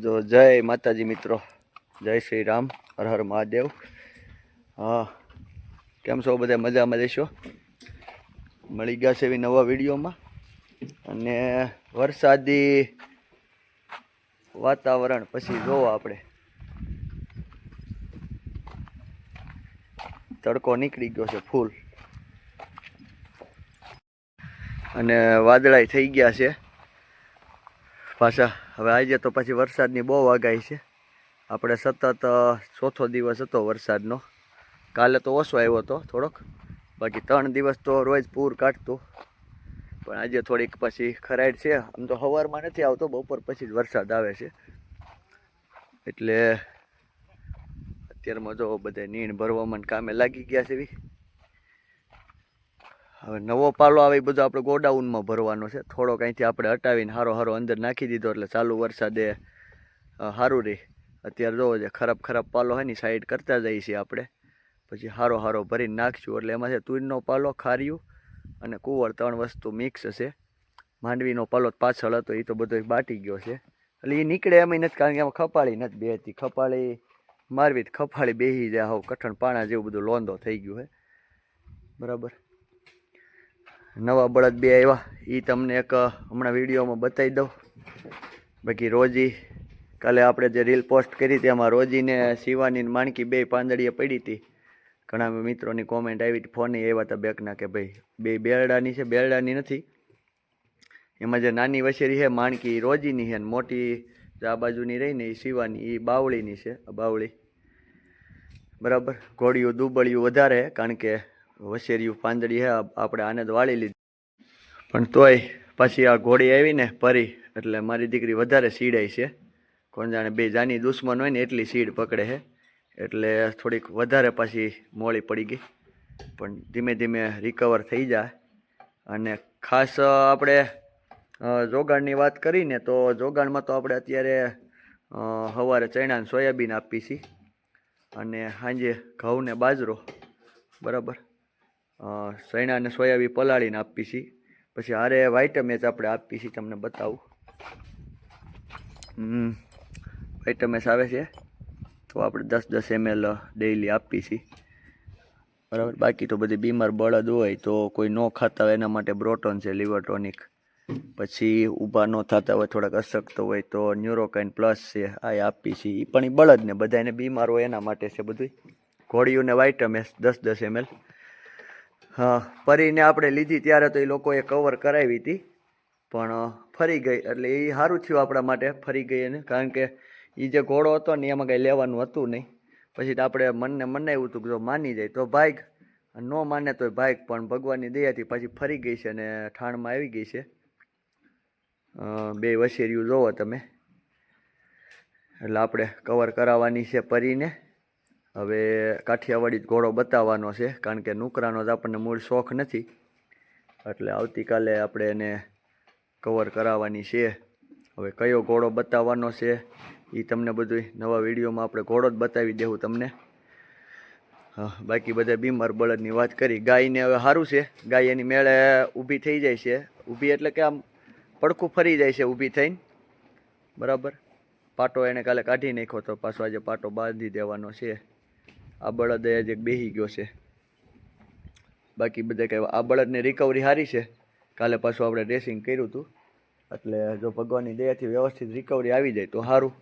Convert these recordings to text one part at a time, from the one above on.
જો જય માતાજી મિત્રો. જય શ્રી રામ, હર હર મહાદેવ. હા, કેમ છો બધા? મજામાં લેશો મળી ગયા છે એવી નવા વિડીયોમાં. અને વરસાદી વાતાવરણ પછી જોવો આપણે. તડકો નીકળી ગયો છે ફૂલ. અને વાદળાઈ થઈ ગયા છે પાછા. હવે આજે તો પછી વરસાદની બહુ આગાહી છે. આપણે સતત ચોથો દિવસ હતો વરસાદનો. કાલે તો ઓછો આવ્યો હતો થોડોક. બાકી ત્રણ દિવસ તો રોજ પૂર કાઢતું. પણ આજે થોડીક પછી ખરાડ છે. આમ તો સવારમાં નથી આવતો, બપોર પછી જ વરસાદ આવે છે. એટલે અત્યારમાં જો બધા નીણ ભરવામાં કામે લાગી ગયા છે. એવી હવે નવો પાલો આવે એ બધો આપણે ગોડાઉનમાં ભરવાનો છે. થોડોક અહીંથી આપણે હટાવીને હારો હારો અંદર નાખી દીધો એટલે ચાલુ વરસાદે સારું રહે. અત્યારે જોવો છે ખરાબ ખરાબ પાલો હોય ને સાઈડ કરતા જઈએ છીએ આપણે. પછી હારો હારો ભરીને નાખશું એટલે એમાં છે તુરનો પાલો, ખાર્યું અને કુંવર ત્રણ વસ્તુ મિક્સ છે માંડવીનો પાલો પાછળ હતો એ તો બધો બાટી ગયો છે. એટલે એ નીકળે એમ નથી, કારણ કે એમાં ખપાળી નથી બેહતી ખપાળી, મારવી ખપાળી બેસી જાય હાવ કઠણ પાણા જેવું બધું લોંધો થઈ ગયું છે બરાબર. નવા બળદ બે આવ્યા. એ તમને એક હમણાં વિડીયોમાં બતાવી દઉં. બાકી રોજી, કાલે આપણે જે રીલ પોસ્ટ કરી હતી, એમાં રોજીને શિવાની માણકી બે પાંદડીએ પડી હતી. ઘણા મિત્રોની કોમેન્ટ આવી હતી, ફોને આવ્યા હતા બેકના કે ભાઈ, બે બેરડાની છે બેરડાની નથી. એમાં જે નાની વછેરી છે, માણકી રોજીની છે ને મોટી આ બાજુની રહી ને એ શિવાની એ બાવળીની છે બાવળી. બરાબર? ઘોડિયું, દુબળિયું વધારે, કારણ કે વછેરિયું પાંદડી હે આપણે આને તો વાળી લીધી. પણ તોય પાછી આ ઘોડી આવીને પરી, એટલે મારી દીકરી વધારે સીડાય છે. કોણ જાણે બે જાની દુશ્મન હોય ને એટલી સીડ પકડે છે એટલે થોડીક વધારે પાછી મોળી પડી ગઈ. પણ ધીમે ધીમે રિકવર થઈ જાય અને ખાસ આપણે જોગાણની વાત કરીને તો જોગાણમાં તો આપણે અત્યારે સવારે ચણાને સોયાબીન આપી છીએ અને સાંજે ઘઉં ને બાજરો. બરાબર? અ, ચણા ને સોયાબીન પલાળીને આપી છીએ પછી હારે વાઇટમેચ આપણે આપી છીએ તમને બતાવું. વ્હાઈટ વાઇટમેસ આવે છે. તો આપણે દસ દસ એમએલ ડેઈલી આપી છીએ બરાબર બાકી તો બધી બીમાર બળદ હોય તો કોઈ ન ખાતા હોય એના માટે બ્રોટોન છે લિવરટોનિક પછી ઊભા ન થતા હોય થોડાક અશક્ત હોય તો ન્યુરોકાઇન પ્લસ છે આ આપી છીએ એ પણ એ બળદને બધાને બીમાર હોય એના માટે છે બધું ઘોડીઓને વાઇટમેસ દસ દસ એમએલ હા પરીને આપણે લીધી ત્યારે તો એ લોકોએ કવર કરાવી હતી. પણ ફરી ગઈ. એટલે એ સારું થયું આપણા માટે, ફરી ગઈ એને. કારણ કે એ જે ઘોડો હતો ને, એમાં કંઈ લેવાનું હતું નહીં. પછી તો આપણે મનને મનાવ્યું હતું કે જો માની જાય તો ભાઈ ન માને તોય ભાઈક પણ ભગવાનની દયાથી પાછી ફરી ગઈ છે અને ઠાણમાં આવી ગઈ છે. બે વસેરિયું જોવો તમે. એટલે આપણે કવર કરાવવાની છે પરીને હવે કાઠિયાવાડી ઘોડો બતાવવાનો છે, કારણ કે નુકરાનો જ આપણને મૂળ શોખ નથી. એટલે આવતીકાલે આપણે એને કવર કરાવવાની છે. હવે કયો ઘોડો બતાવવાનો છે એ તમને બધું નવા વિડીયોમાં આપણે ઘોડો જ બતાવી દેવું તમને. હા, બાકી બધા બીમાર બળદની વાત કરી. ગાયને હવે સારું છે. ગાય એની મેળે ઊભી થઈ જાય છે. ઊભી એટલે કે આમ પડખું ફરી જાય છે ઊભી થઈને. બરાબર? પાટો એને કાલે કાઢી નાખ્યો તો પાછો આજે પાટો બાંધી દેવાનો છે. આ બળદ આજે બેહી ગયો છે. બાકી બધા કહેવા આ બળદની રિકવરી સારી છે. કાલે પાછું આપણે ડ્રેસિંગ કર્યું હતું. એટલે જો ભગવાનની દયાથી વ્યવસ્થિત રિકવરી આવી જાય તો સારું.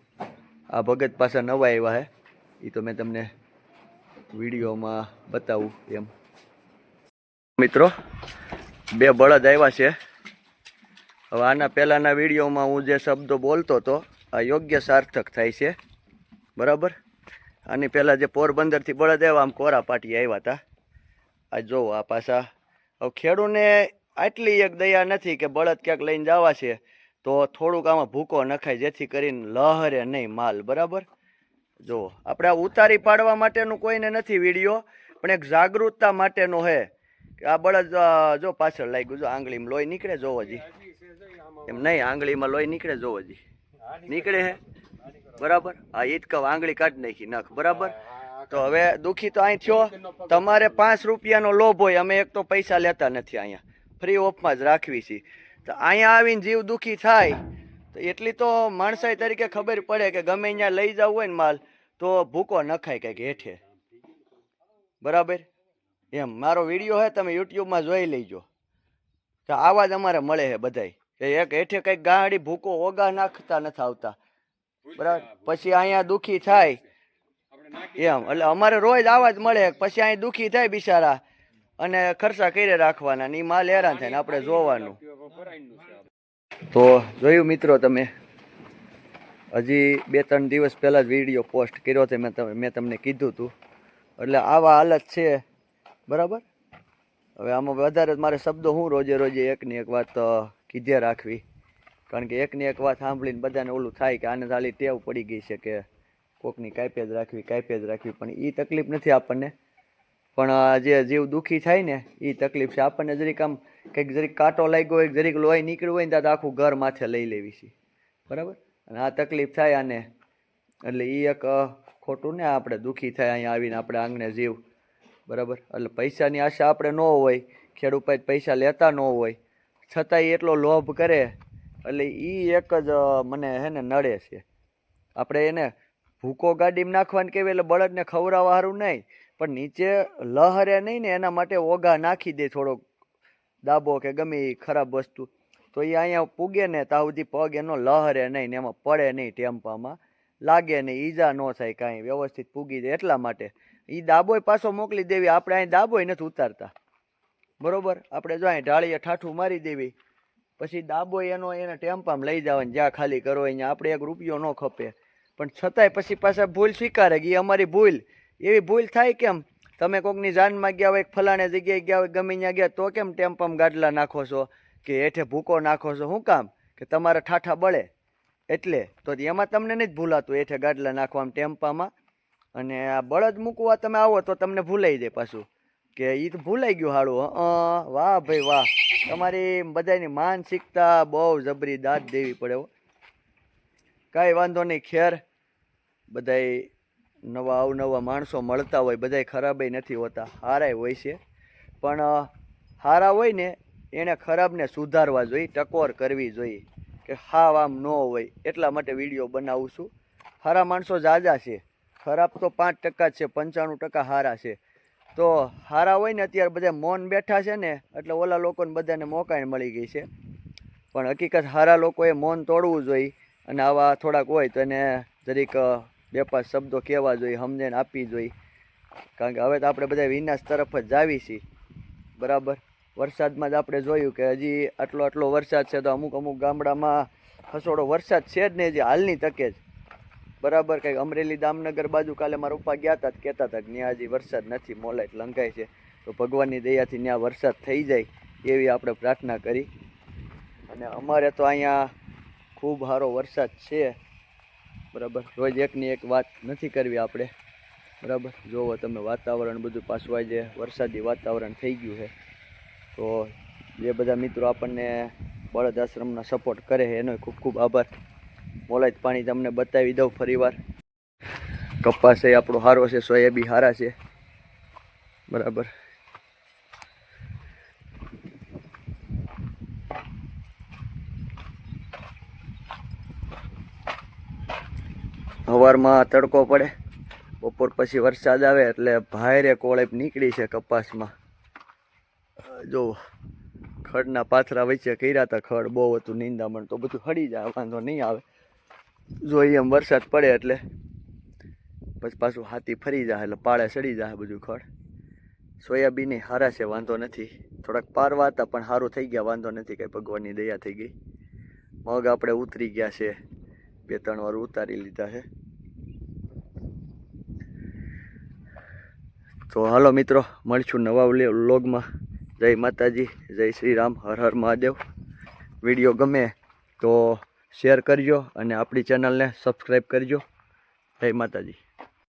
આ ભગત પાછા નવા આવ્યા હે. એ તો મેં તમને વિડીયોમાં બતાવું એમ. મિત્રો, બે બળદ આવ્યા છે. હવે આના પહેલાંના વિડીયોમાં હું જે શબ્દો બોલતો હતો, આ યોગ્ય સાર્થક થાય છે. બરાબર? આની પહેલાં જે પોરબંદરથી બળદ આવ્યા આમ કોરા પાટી આવ્યા હતા. આ જોવો આ પાછા હવે ખેડૂને આટલી એક દયા નથી કે બળદ ક્યાંક લઈને જવા છે, તો થોડુંક આમાં ભૂકો નખાય જેથી કરીને લહરે નહીં માલ, બરાબર? જો આપણે આ ઉતારી પાડવા માટેનું કોઈને નથી વીડિયો, પણ એક જાગૃતતા માટેનો હે. કે આ બળદ જો પાછળ લાગ્યું, જો આંગળીમાં લોહી નીકળે, જોવો જી. એમ નહીં, આંગળીમાં લોહી નીકળે, જોવો જી. નીકળે હે? બરાબર? આ ઈ વાંગળી કહું આંગળી કાઢી નાખી નખ બરાબર? તો હવે દુખી તો અહીં થયો. તમારે પાંચ રૂપિયાનો લોભ હોય અમે એક તો પૈસા લેતા નથી અહીંયા. ફ્રી ઓફમાં જ રાખવી છીએ તો અહીંયા આવીને જીવ દુખી થાય તો એટલી તો માણસાઈ તરીકે ખબર પડે કે ગમે ત્યાં લઈ જવું હોય ને માલ તો ભૂકો નખાય કંઈક હેઠે. બરાબર? એમ મારો વીડિયો હે તમે યુટ્યુબમાં જોઈ લેજો. તો આવા જ અમારે મળે છે બધાય. એક હેઠે કંઈક ગાડી ભૂકો ઓગા નાખતા નથી આવતા. બરાબર? પછી અહીંયા દુખી થાય. એમ એટલે અમારે રોજ આવા જ મળે. પછી અહીં દુખી થાય બિચારા. અને ખર્ચા કરી રાખવાના ને માલ હેરાન થાય ને આપણે જોવાનું. તો જોયું મિત્રો તમે? હજી બે ત્રણ દિવસ પહેલાં જ વીડિયો પોસ્ટ કર્યો હતો મેં તમે મેં તમને કીધું હતું એટલે આવા હાલત છે. બરાબર? હવે આમાં વધારે મારે શબ્દો હું રોજે રોજે એકની એક વાત કીધે રાખવી. કારણ કે એકની એક વાત સાંભળીને બધાને ઓલું થાય કે આને ખાલી ટેવ પડી ગઈ છે કે કોકની કાંઈ જ રાખવી, કાંઈ જ રાખવી, પણ એ તકલીફ નથી આપણને. પણ જે જીવ દુઃખી થાય ને એ તકલીફ છે. આપણને જરીક આમ કંઈક જરીક કાંટો લાગ્યો હોય જરીક લોહી નીકળ્યું હોય ને ત્યાં આખું ઘર માથે લઈ લેવી છે. બરાબર? અને આ તકલીફ થાય આને. એટલે એ એક ખોટું ને આપણે દુઃખી થાય અહીંયા આવીને આપણે આંગણે જીવ. બરાબર? એટલે પૈસાની આશા આપણે ન હોય, ખેડૂત પૈસા લેતા ન હોય. છતાંય એટલો લોભ કરે એટલે એ એક જ મને હે ને નડે છે. આપણે એને ભૂકો ગાડીમાં નાખવાનું કહેવાય એટલે બળદને ખવડાવવા સારું નહીં, પણ નીચે લહરે નહીં ને એના માટે ઓગા નાખી દે થોડોક દાબો કે ગમે એ ખરાબ વસ્તુ. તો એ અહીંયા પૂગે ને ત્યાં સુધી પગ એનો લહરે નહીં ને એમાં પડે નહીં ટેમ્પામાં. લાગે નહીં ઈજા ન થાય કાંઈ, વ્યવસ્થિત પૂગી જાય એટલા માટે. એ દાબોય પાછો મોકલી દેવી, આપણે અહીં દાબોય નથી ઉતારતા. બરોબર? આપણે જો અહીં ઢાળીએ, ઠાઠું મારી દેવી. પછી ડાબો એનો એને ટેમ્પામાં લઈ જવાનું, જ્યાં ખાલી કરો અહીંયા આપણે એક રૂપિયો ન ખપે. પણ છતાંય પછી પાછા ભૂલ સ્વીકારે કે અમારી ભૂલ. એવી ભૂલ થાય કેમ? તમે કોકની જાનમાં ગયા હોય ફલાણે જગ્યાએ ગયા હોય, ગમે ત્યાં ગયા તો કેમ ટેમ્પામાં ગાડલા નાખો છો? કે હેઠે ભૂકો નાખો છો? શું કામ? કે તમારા ઠાઠા બળે? એટલે તો એમાં તમને નથી ભૂલાતું, હેઠે ગાડલા આમ ટેમ્પામાં અને આ બળદ મૂકવા તમે આવો તો તમને ભૂલાઈ જાય પાછું. કે એ તો ભૂલાઈ ગયું હાડું વાહ ભાઈ વાહ. તમારી બધાની માનસિકતા બહુ જબરી દાદ દેવી પડે હો. કાંઈ વાંધો નહીં, ખેર. બધાય નવા અવનવા માણસો મળતા હોય, બધાય ખરાબય નથી હોતા, હારાય હોય છે. પણ હારા હોય ને એણે ખરાબને સુધારવા જોઈએ, ટકોર કરવી જોઈએ, કે હાવ આમ ન હોય, એટલા માટે વીડિયો બનાવું છું. હારા માણસો જાજા છે. ખરાબ તો પાંચ ટકા જ છે, પંચાણું ટકા હારા છે. તો હારા હોય ને અત્યારે બધા મૌન બેઠા છે ને, એટલે ઓલા લોકોને બધાને મોકાઈ મળી ગઈ છે. પણ હકીકત હારા લોકોએ મૌન તોડવું જોઈએ અને આવા થોડાક હોય તો એને જરીક બે પાંચ શબ્દો કહેવા જોઈએ, સમજણ આપવી જોઈએ. કારણ કે હવે તો આપણે બધા વિનાશ તરફ જ જાવી છીએ. બરાબર? વરસાદમાં જ આપણે જોયું કે હજી આટલો આટલો વરસાદ છે તો અમુક અમુક ગામડામાં હસોડો વરસાદ છે જ નહીં હજી હાલની તકે જ. બરાબર, કંઈક અમરેલી દામનગર બાજુ કાલે મારા પપ્પા ગયા હતા કહેતા હતા કે ત્યાં હજી વરસાદ નથી મોલાઈટ લંઘાય છે. તો ભગવાનની દયાથી ત્યાં વરસાદ થઈ જાય, એવી આપણે પ્રાર્થના કરી. અને અમારે તો અહીંયા ખૂબ સારો વરસાદ છે. બરાબર, રોજ એકની એક વાત નથી કરવી આપણે. બરાબર, જોવો તમે વાતાવરણ બધું પાછું આજે વરસાદી વાતાવરણ થઈ ગયું છે. તો જે બધા મિત્રો આપણને બળદ આશ્રમના સપોર્ટ કરે છે, એનો ખૂબ ખૂબ આભાર. મોલાજ પાણી તમને બતાવી દઉં ફરીવાર. કપાસ એ આપણો સારો છે, સોયાબી સારા છે. બરાબર. સવારમાં તડકો પડે. બપોર પછી વરસાદ આવે એટલે ભાયરે કોળેપ નીકળી છે કપાસમાં. જો, ખડના પાથરા વચ્ચે કર્યા હતા ખડ, બહુ હતું નિંદામણ, તો બધું હળી જાય, વાંધો નહીં આવે. જોઈએ એમ વરસાદ પડે એટલે પછી પાછું હાથી ફરી જાય એટલે પાળે સડી જાય બધું ખડ. સોયાબીન સારા છે, વાંધો નથી. થોડાક પારવા હતા, પણ સારું થઈ ગયા, વાંધો નથી કંઈ ભગવાનની દયા થઈ ગઈ. મગ આપણે ઉતરી ગયા છે. બે, ત્રણ વાર ઉતારી લીધા છે. તો હાલો મિત્રો, મળશું નવા વ્લોગમાં. જય માતાજી, જય શ્રી રામ, હર હર મહાદેવ. વીડિયો ગમે તો શેર કરજો અને આપણી ચેનલને સબસ્ક્રાઈબ કરજો. જય માતાજી.